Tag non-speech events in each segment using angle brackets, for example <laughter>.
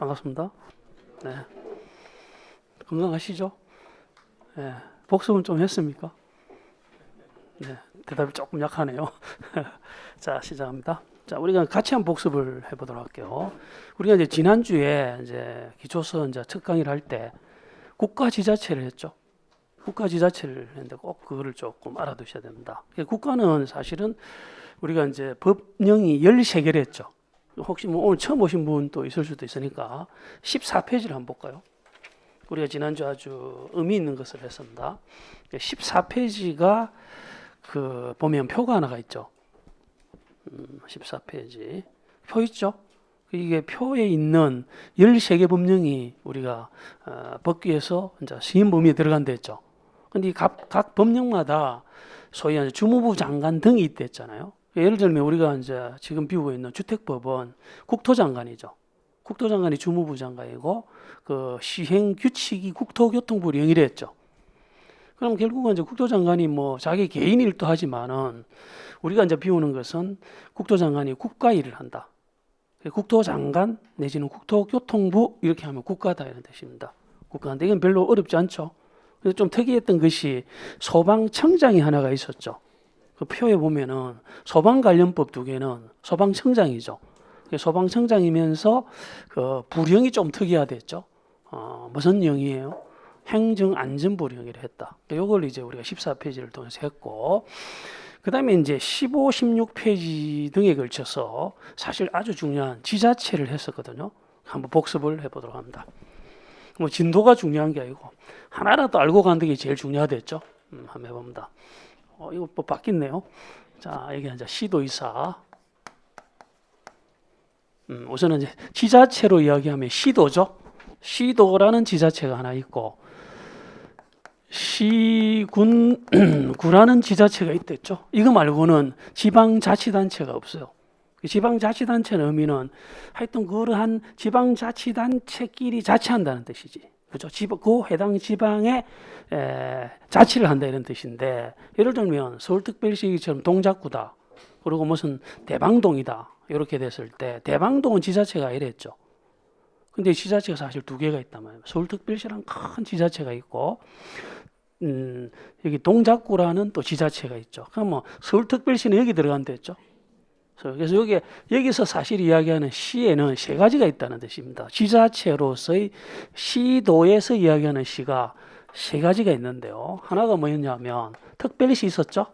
네, 반갑습니다. 네, 건강하시죠? 네, 복습은 좀 했습니까? 네, 대답이 조금 약하네요. <laughs> 자, 시작합니다. 자, 우리가 같이 한 복습을 해보도록 할게요. 우리가 이제 지난주에 이제 기초서 이제 첫 강의를 할 때 국가 지자체를 했죠. 국가 지자체를 했는데 꼭 그거를 조금 알아두셔야 됩니다. 국가는 사실은 우리가 이제 법령이 13개를 했죠. 혹시 뭐 오늘 처음 오신 분도 있을 수도 있으니까 14페이지를 한번 볼까요? 우리가 지난주 아주 의미 있는 것을 했습니다. 14페이지가 그 보면 표가 하나가 있죠. 음, 14페이지 표 있죠? 이게 표에 있는 13개 법령이 우리가 어, 법규에서 이제 시인 범위에 들어간다 했죠. 근데 각, 각 법령마다 소위 주무부 장관 등이 있댔잖아요. 예를 들면 우리가 이제 지금 비우고 있는 주택법은 국토장관이죠. 국토장관이 주무부 장관이고 그 시행 규칙이 국토교통부 영이라 했죠. 그럼 결국은 이제 국토장관이 뭐 자기 개인 일도 하지만은 우리가 이제 비우는 것은 국토장관이 국가 일을 한다. 국토장관 내지는 국토교통부 이렇게 하면 국가다 이런 뜻입니다. 국가인데 이건 별로 어렵지 않죠. 그래서 좀 특이했던 것이 소방청장이 하나가 있었죠. 그 표에 보면은 소방 관련법 두 개는 소방청장이죠. 소방청장이면서 그 부령이 좀 특이하댔죠. 어, 무슨 영이에요? 행정안전부령이라 했다. 이걸 이제 우리가 14페이지를 통해서 했고, 그 다음에 이제 15, 16페이지 등에 걸쳐서 사실 아주 중요한 지자체를 했었거든요. 한번 복습을 해보도록 합니다. 뭐 진도가 중요한 게 아니고 하나라도 알고 가는 게 제일 중요하겠죠. 음, 한번 해봅니다. 어, 이거 뭐 바뀌네요. 자, 여기 이제 시도이사. 음, 우선은 이제 지자체로 이야기하면 시도죠. 시도라는 지자체가 하나 있고 시군 <clears throat> 구라는 지자체가 있댔죠. 이거 말고는 지방자치단체가 없어요. 그 지방자치단체의 의미는 하여튼 그러한 지방자치단체끼리 자치한다는 뜻이지. 그죠? 그 해당 지방에 에, 자치를 한다 이런 뜻인데 예를 들면 서울특별시처럼 동작구다. 그리고 무슨 대방동이다. 이렇게 됐을 때 대방동은 지자체가 이랬죠. 근데 지자체가 사실 두 개가 있단 말이에요. 서울특별시랑 큰 지자체가 있고 음, 여기 동작구라는 또 지자체가 있죠. 그럼 뭐 서울특별시는 여기 들어간댔죠. 그래서 여기 여기서 사실 이야기하는 시에는 세 가지가 있다는 뜻입니다. 지자체로서의 시도에서 이야기하는 시가 세 가지가 있는데요. 하나가 뭐였냐면 특별시 있었죠.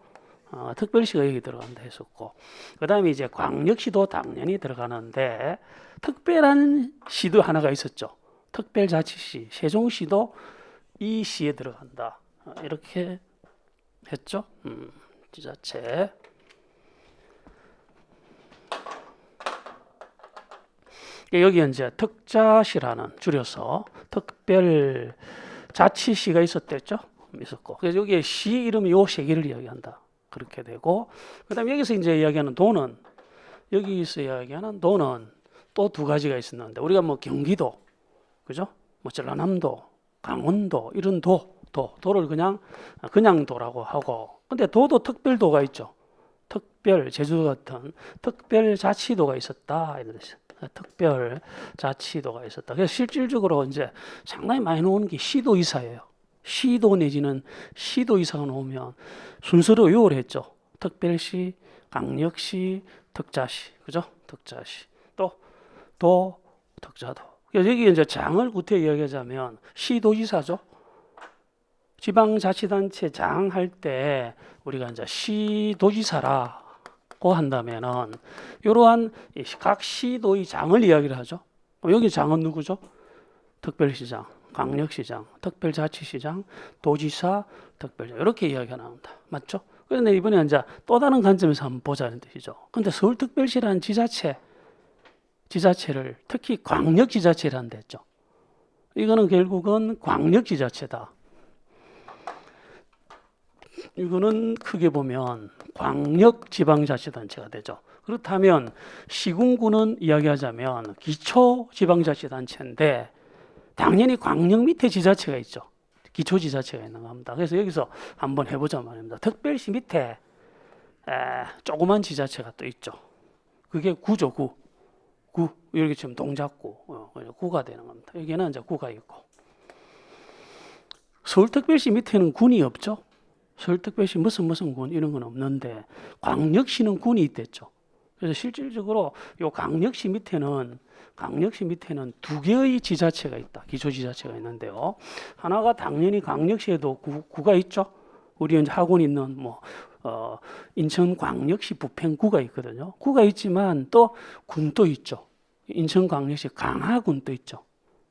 어, 특별시가 여기 들어간다 했었고, 그 다음에 이제 광역시도 당연히 들어가는데 특별한 시도 하나가 있었죠. 특별자치시, 세종시도 이 시에 들어간다. 어, 이렇게 했죠. 음, 지자체. 여기 이제 특자시라는 줄여서 특별 자치시가 있었댔죠. 있었고. 그래서 여기에 시 이름이 요세 개를 이야기한다. 그렇게 되고, 그 다음에 여기서 이제 이야기하는 도는, 여기서 이야기하는 도는 또 두 가지가 있었는데, 우리가 뭐 경기도, 그죠? 뭐 전라남도, 강원도, 이런 도, 도, 도를 그냥, 그냥 도라고 하고, 근데 도도 특별도가 있죠. 특별, 제주 같은 특별 자치도가 있었다. 이런 뜻이죠. 특별 자치도가 있었다. 그래서 실질적으로 이제 상당히 많이 나오는 게 시도이사예요. 시도 내지는 시도이사가 나오면 순서로 요걸 했죠. 특별시, 강력시, 특자시, 그죠? 특자시 또 도, 특자도. 여기 이제 장을 구태 이야기하자면 시도지사죠. 지방자치단체 장 할 때 우리가 이제 시도지사라 고 한다면은 이러한 각 시도의 장을 이야기를 하죠. 여기 장은 누구죠? 특별시장, 강력시장, 특별자치시장, 도지사, 특별자 이렇게 이야기가 나옵니다. 맞죠? 그런데 이번에 이제 또 다른 관점에서 한번 보자는 뜻이죠. 근데 서울특별시라는 지자체, 지자체를 특히 광역지자체라는 데 했죠. 이거는 결국은 광역지자체다. 이거는 크게 보면 광역 지방자치단체가 되죠. 그렇다면 시군구는 이야기하자면 기초 지방자치단체인데 당연히 광역 밑에 지자체가 있죠. 기초 지자체가 있는 겁니다. 그래서 여기서 한번 해보자 말입니다. 특별시 밑에 에, 조그만 지자체가 또 있죠. 그게 구죠, 구. 구 이렇게 지금 동작구 어, 구가 되는 겁니다. 여기는 이제 구가 있고 서울특별시 밑에는 군이 없죠. 서울특별시 무슨 무슨 군 이런 건 없는데 광역시는 군이 있댔죠. 그래서 실질적으로 요 광역시 밑에는 광역시 밑에는 두 개의 지자체가 있다. 기초 지자체가 있는데요. 하나가 당연히 광역시에도 구, 구가 있죠. 우리 이제 학원 있는 뭐 어, 인천 광역시 부평구가 있거든요. 구가 있지만 또 군도 있죠. 인천 광역시 강화군도 있죠.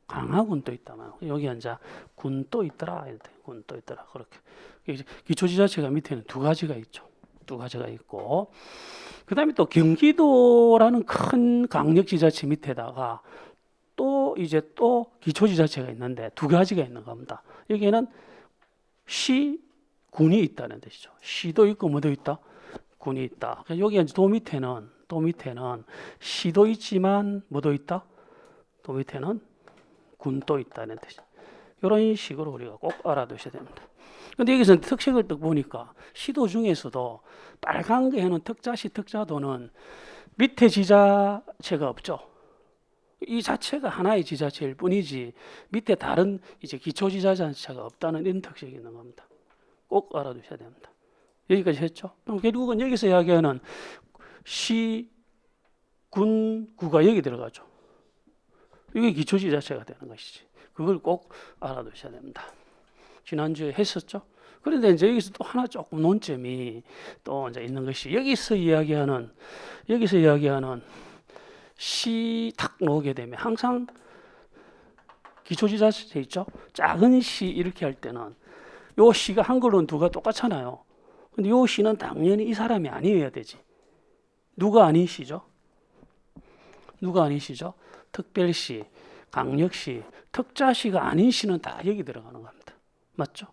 강화군도 있다만 여기 이제 군도 있더라. 군도 있더라. 그렇게 기초지자체가 밑에는 두 가지가 있죠. 두 가지가 있고 그다음에 또 경기도라는 큰 강력 지자체 밑에다가 또 이제 또 기초지자체가 있는데 두 가지가 있는 겁니다. 여기에는 시 군이 있다는 뜻이죠. 시도 있고 뭐도 있다? 군이 있다. 그래서 여기 도 밑에는 도 밑에는 시도 있지만 뭐도 있다? 도 밑에는 군도 있다는 뜻이죠. 이런 식으로 우리가 꼭 알아두셔야 됩니다. 근데 여기서 특색을 딱 보니까 시도 중에서도 빨간 게는 특자시 특자도는 밑에 지자체가 없죠. 이 자체가 하나의 지자체일 뿐이지 밑에 다른 이제 기초 지자체가 없다는 이런 특색이 있는 겁니다. 꼭 알아두셔야 됩니다. 여기까지 했죠. 그럼 결국은 여기서 이야기하는 시, 군, 구가 여기 들어가죠. 이게 기초 지자체가 되는 것이지. 그걸 꼭 알아두셔야 됩니다. 지난주에 했었죠. 그런데 이제 여기서 또 하나 조금 논점이 또 이제 있는 것이 여기서 이야기하는 여기서 이야기하는 시딱 나오게 되면 항상 기초지자체 있죠. 작은 시 이렇게 할 때는 요 시가 한글로는 두가 똑같잖아요. 근데 요 시는 당연히 이 사람이 아니어야 되지. 누가 아닌 시죠? 누가 아닌 시죠? 특별시, 강력시, 특자시가 아닌 시는 다 여기 들어가는 겁니다. 맞죠?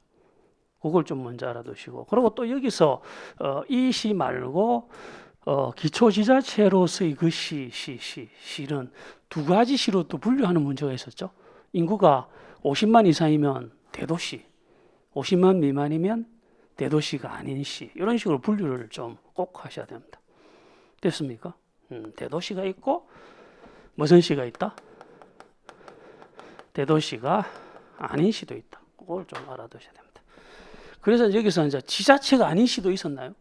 그걸 좀 먼저 알아두시고 그리고 또 여기서 어, 이시 말고 어, 기초지자체로서의 그 시, 시, 시, 시는 두 가지 시로 또 분류하는 문제가 있었죠. 인구가 50만 이상이면 대도시, 50만 미만이면 대도시가 아닌 시 이런 식으로 분류를 좀 꼭 하셔야 됩니다. 됐습니까? 음, 대도시가 있고 무슨 시가 있다? 대도시가 아닌 시도 있다. 그걸 좀 알아두셔야 됩니다. 그래서 여기서 이제 지자체가 아닌 시도 있었나요?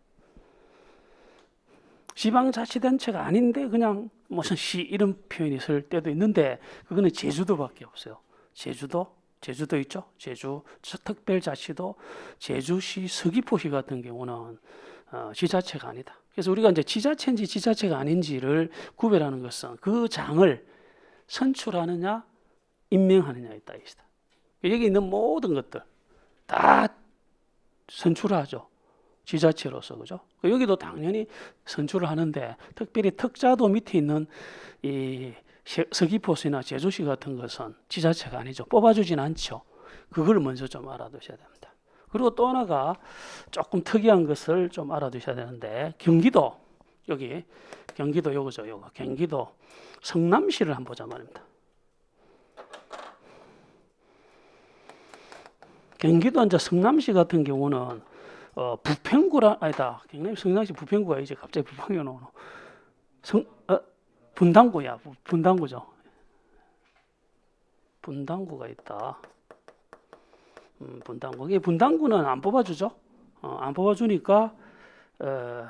지방자치단체가 아닌데 그냥 무슨 시 이런 표현이 쓸 때도 있는데 그거는 제주도밖에 없어요. 제주도, 제주도 있죠. 제주 특별자치도, 제주시, 서귀포시 같은 경우는 어, 지자체가 아니다. 그래서 우리가 이제 지자체인지 지자체가 아닌지를 구별하는 것은 그 장을 선출하느냐, 임명하느냐에 따라 있다. 여기 있는 모든 것들 다 선출하죠. 지자체로서 그죠? 여기도 당연히 선출을 하는데 특별히 특자도 밑에 있는 이 시- 서귀포시나 제주시 같은 것은 지자체가 아니죠. 뽑아주진 않죠. 그걸 먼저 좀 알아두셔야 됩니다. 그리고 또 하나가 조금 특이한 것을 좀 알아두셔야 되는데 경기도 여기 경기도 요거죠. 요거 경기도 성남시를 한번 보자 말입니다. 경기도 이제 성남시 같은 경우는 어, 부평구라 아니다. 경남 성남시 부평구가 이제 갑자기 부평이 나오노. 성 어, 분당구야. 부- 분당구죠. 분당구가 있다. 음, 분당구. 이게 분당구는 안 뽑아주죠. 어, 안 뽑아주니까 어,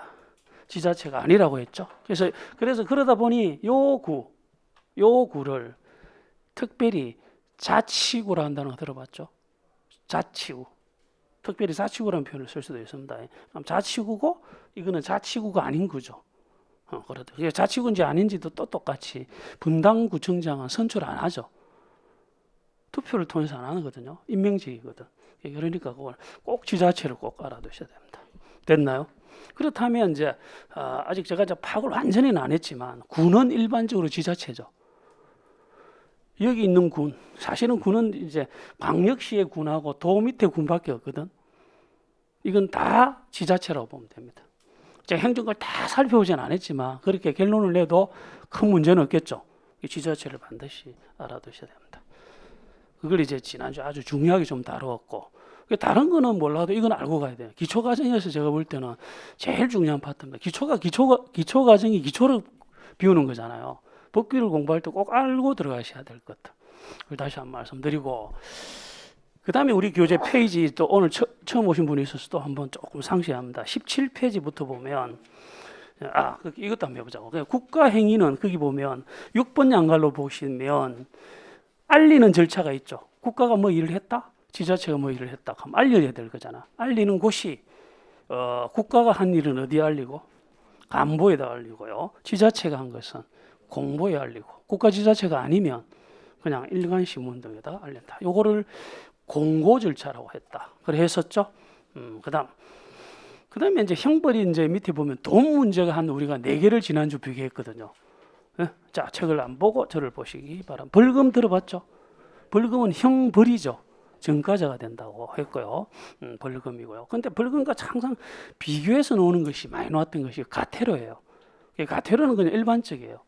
지자체가 아니라고 했죠. 그래서 그래서 그러다 보니 요 구, 요 구를 특별히 자치구라 한다는 거 들어봤죠? 자치구. 특별히 자치구라는 표현을 쓸 수도 있습니다. 자치구고 이거는 자치구가 아닌 구죠. 어, 그래도 이게 자치구인지 아닌지도 또 똑같이 분당구청장은 선출 안 하죠. 투표를 통해서 안 하거든요. 임명직이거든. 그러니까 그걸 꼭 지자체를 꼭 알아두셔야 됩니다. 됐나요? 그렇다면 이제 아, 아직 제가 이제 파악을 완전히는 안 했지만 군은 일반적으로 지자체죠. 여기 있는 군, 사실은 군은 이제 광역시의 군하고 도 밑에 군밖에 없거든. 이건 다 지자체라고 보면 됩니다. 제가 행정을 다 살펴보진 않았지만 그렇게 결론을 내도 큰 문제는 없겠죠. 이 지자체를 반드시 알아두셔야 됩니다. 그걸 이제 지난주 아주 중요하게 좀 다루었고 그 다른 거는 몰라도 이건 알고 가야 돼요. 기초 과정에서 제가 볼 때는 제일 중요한 파트입니다. 기초가 기초가 기초 과정이 기초를 비우는 거잖아요. 법규를 공부할 때 꼭 알고 들어가셔야 될 것들. 그걸 다시 한번 말씀드리고 그 다음에 우리 교재 페이지 또 오늘 처, 음 오신 분이 있어서 또 한번 조금 상세합니다. 17페이지부터 보면 아 그- 이것도 한번 해보자고. 국가행위는 거기 보면 6번 양갈로 보시면 알리는 절차가 있죠. 국가가 뭐 일을 했다, 지자체가 뭐 일을 했다 하면 알려야 될 거잖아. 알리는 곳이 어, 국가가 한 일은 어디에 알리고 간보에다 알리고요. 지자체가 한 것은 공보에 알리고 국가 지자체가 아니면 그냥 일간 신문 등에다 알린다. 요거를 공고 절차라고 했다. 그래 했었죠. 음, 그다음 그다음에 이제 형벌이 이제 밑에 보면 돈 문제가 한 우리가 네 개를 지난주 비교했거든요. 예? 자 책을 안 보고 저를 보시기 바람. 벌금 들어봤죠? 벌금은 형벌이죠. 전과자가 된다고 했고요. 음, 벌금이고요. 근데 벌금과 항상 비교해서 노는 것이 많이 나왔던 것이 가테로예요. 이 가테로는 그냥 일반적이에요.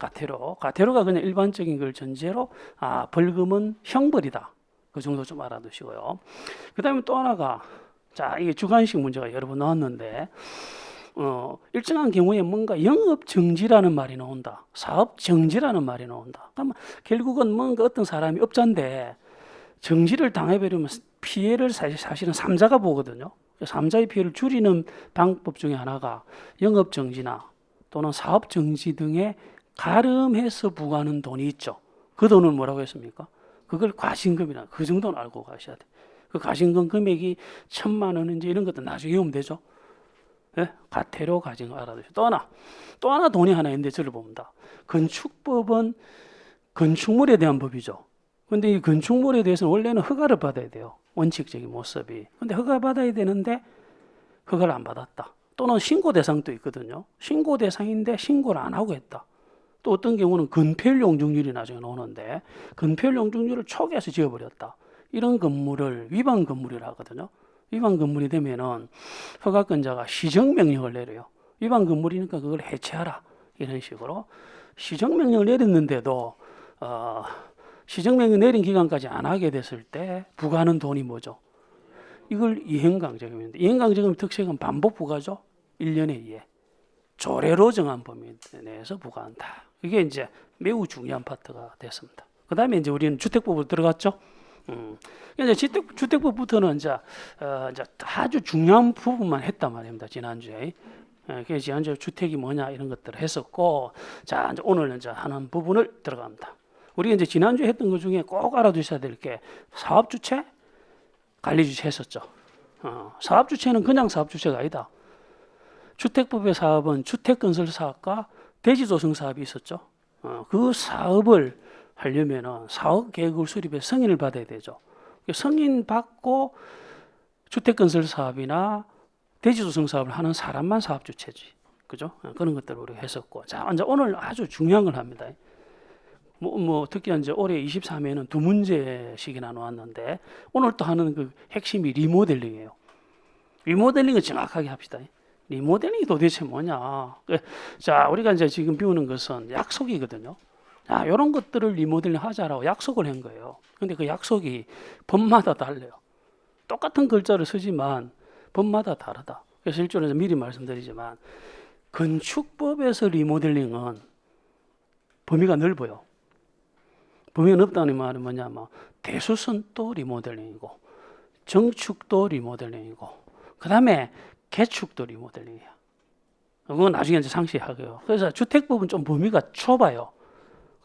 가테로. 가테로가 그냥 일반적인 걸 전제로 아, 벌금은 형벌이다. 그 정도 좀 알아두시고요. 그 다음에 또 하나가 자, 이게 주관식 문제가 여러 번 나왔는데 어, 일정한 경우에 뭔가 영업 정지라는 말이 나온다. 사업 정지라는 말이 나온다. 그러면 결국은 뭔가 어떤 사람이 업자인데 정지를 당해버리면 피해를 사실, 사실은 삼자가 보거든요. 삼자의 피해를 줄이는 방법 중에 하나가 영업 정지나 또는 사업 정지 등에 가름해서 부과하는 돈이 있죠. 그 돈은 뭐라고 했습니까? 그걸 과징금이라 그 정도는 알고 가셔야 돼. 그 과징금 금액이 천만 원인지 이런 것도 나중에 오면 되죠. 예? 가태료 과징금 알아두시고 또 하나 또 하나 돈이 하나 있는데 저를 봅니다. 건축법은 건축물에 대한 법이죠. 근데 이 건축물에 대해서는 원래는 허가를 받아야 돼요. 원칙적인 모습이. 근데 허가 받아야 되는데 허가를 안 받았다. 또는 신고 대상도 있거든요. 신고 대상인데 신고를 안 하고 했다. 또 어떤 경우는 건폐율 용적률이 나중에 나오는데 건폐율 용적률을 초기에서 지어버렸다. 이런 건물을 위반 건물이라 하거든요. 위반 건물이 되면은 허가권자가 시정 명령을 내려요. 위반 건물이니까 그걸 해체하라 이런 식으로 시정 명령을 내렸는데도 어, 시정 명령 내린 기간까지 안 하게 됐을 때 부과하는 돈이 뭐죠? 이걸 이행강제금인데 이행강제금 특색은 반복 부과죠. 1년에 2회. 조례로 정한 범위 내에서 부과한다. 이게 이제 매우 중요한 파트가 됐습니다. 그 다음에 이제 우리는 주택법으로 들어갔죠. 음. 이제 주택, 주택법부터는 이제, 어, 이제 아주 중요한 부분만 했단 말입니다. 지난주에. 예, 그래서 지난주에 주택이 뭐냐 이런 것들을 했었고, 자, 이제 오늘 이제 하는 부분을 들어갑니다. 우리가 이제 지난주에 했던 것 중에 꼭 알아두셔야 될 게 사업주체, 관리주체 했었죠. 어, 사업주체는 그냥 사업주체가 아니다. 주택법의 사업은 주택건설 사업과 대지 조성 사업이 있었죠. 어, 그 사업을 하려면은 사업 계획을 수립해 승인을 받아야 되죠. 승인 받고 주택 건설 사업이나 대지 조성 사업을 하는 사람만 사업 주체지. 그죠? 어, 그런 것들을 우리가 했었고. 자, 이제 오늘 아주 중요한 걸 합니다. 뭐, 뭐 특히 이제 올해 23회는 두 문제씩이나 나왔는데 오늘 또 하는 그 핵심이 리모델링이에요. 리모델링을 정확하게 합시다. 리모델링이 도대체 뭐냐? 그, 자, 우리가 이제 지금 배우는 것은 약속이거든요. 자, 이런 것들을 리모델링 하자라고 약속을 한 거예요. 근데 그 약속이 법마다 달라요. 똑같은 글자를 쓰지만 법마다 다르다. 그래서 일조는 미리 말씀드리지만 건축법에서 리모델링은 범위가 넓어요. 범위가 넓다는 말은 뭐냐 면 대수선도 리모델링이고 정축도 리모델링이고 그 다음에 개축도 리모델링이야. 그건 나중에 이제 상세하고요. 그래서 주택법은 좀 범위가 좁아요.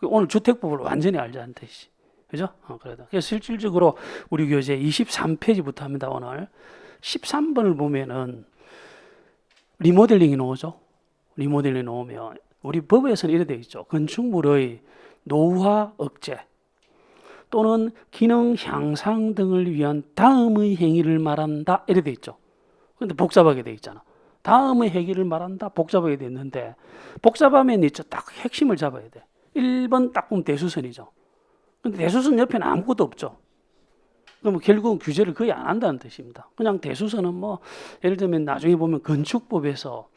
오늘 주택법을 완전히 알자는 뜻이. 그죠? 어, 그러다. 그래서 실질적으로 우리 교재 23페이지부터 합니다, 오늘. 13번을 보면은 리모델링이 나오죠? 리모델링이 나오면 우리 법에서는 이래 되어 있죠. 건축물의 노후화 억제 또는 기능 향상 등을 위한 다음의 행위를 말한다. 이래 되어 있죠. 근데 복잡하게 되어 있잖아. 다음의 행위를 말한다. 복잡하게 있는데 복잡하면 있죠. 딱 핵심을 잡아야 돼. 1번 딱 보면 대수선이죠. 근데 대수선 옆에는 아무것도 없죠. 그럼 결국은 규제를 거의 안 한다는 뜻입니다. 그냥 대수선은 뭐 예를 들면 나중에 보면 건축법에서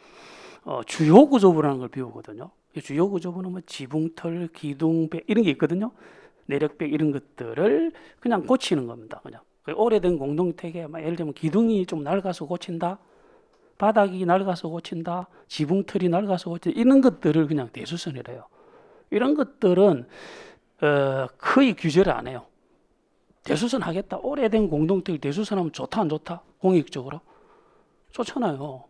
어, 주요 구조부라는 걸 배우거든요. 이 주요 구조부는 뭐 지붕털, 기둥백 이런 게 있거든요. 내력백 이런 것들을 그냥 고치는 겁니다. 그냥 그 그 오래된 공동택에 예를 들면 기둥이 좀 낡아서 고친다, 바닥이 낡아서 고친다, 지붕틀이 낡아서 고친다 이런 것들을 그냥 대수선이래요. 이런 것들은 어, 거의 규제를 안 해요. 대수선 하겠다. 오래된 공동택 대수선하면 좋다 안 좋다? 공익적으로 좋잖아요.